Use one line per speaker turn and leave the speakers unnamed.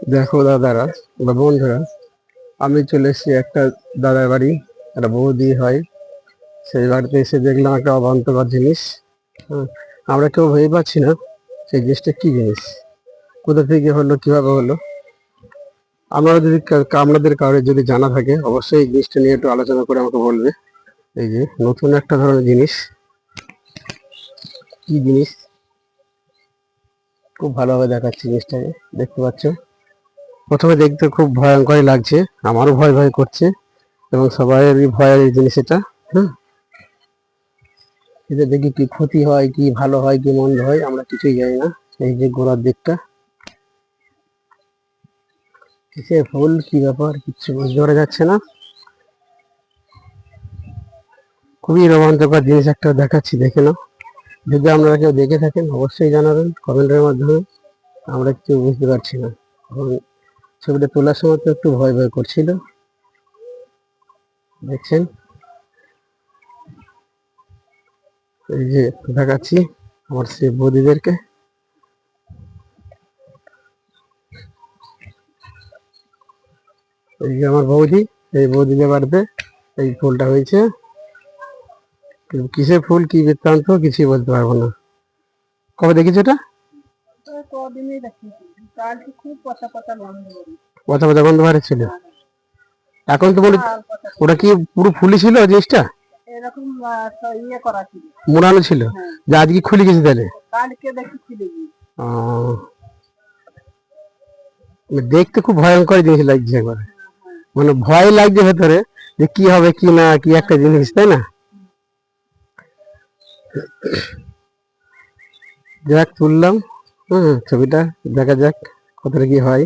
দেখো দাদারা বা বন্ধুরা, আমি চলে এসেছি একটা দাদার বাড়ি, একটা বৌদি হয়। সেই বাড়িতে এসে দেখলাম একটা অবান্তকর জিনিস। আমরা কেউ ভেবে পাচ্ছি না সেই জিনিসটা কি জিনিস, কোথা থেকে হলো, কীভাবে হলো। আমরা যদি আপনাদের কারোর যদি জানা থাকে, অবশ্যই এই জিনিসটা নিয়ে একটু আলোচনা করে আমাকে বলবে। এই যে, নতুন একটা ধরনের জিনিস। কি জিনিস? খুব ভালোভাবে দেখাচ্ছি জিনিসটাকে, দেখতে পাচ্ছ? প্রথমে দেখতে খুব ভয়ঙ্করই লাগছে, আমারও ভয় ভয় করছে, এবং সবাইয়েরই ভয়ের জিনিস এটা হ্যাঁ? এটা দেখি কি ক্ষতি হয়, কি ভালো হয়, কি মন্দ হয়, আমরা কিছুই জানি না, এই যে গোড়ার দিকটা। কিসের ফুল কি ব্যাপার কিছু বুঝতে পারা যাচ্ছে না। খুবই রোমাঞ্চকর জিনিস একটা দেখাচ্ছি, দেখে নাও। যদি আপনারা কেউ দেখে থাকেন, অবশ্যই জানাবেন কমেন্টের মাধ্যমে, আমরা কেউ বুঝতে পারছি না। ছবিটা তোলার সময় তো একটু ভয় ভয় করছিল। দেখছেন? এই যে দেখাচ্ছি আমার সে বৌদিদেরকে। এই যে আমার বৌদি, এই বৌদিদের বাড়িতে এই ফুলটা হয়েছে। কিসের ফুল, কি বৃত্তান্ত, কিছুই বলতে পারব না। কবে দেখেছ এটা?
কদিনই দেখি কালকে খুব পচা পচা গন্ধ
ছিল? এখন তো বলি ওটা কি পুরো ফুলি ছিল জিনিসটা?
এরকম ইয়ে করা ছিল।
মোড়ানো ছিল?
হ্যাঁ।
যে আজকে খুলে গেছে তাহলে?
কালকে দেখি খুলে গিয়ে
দেখতে খুব ভয়ঙ্কর জিনিস লাগছে একবার। মানে ভয় লাগছে ভেতরে যে কি হবে কি না কি একটা জিনিস তাই না? যাক তুললাম। হ্যাঁ ছবিটা দেখা যাক কতটা কি হয়।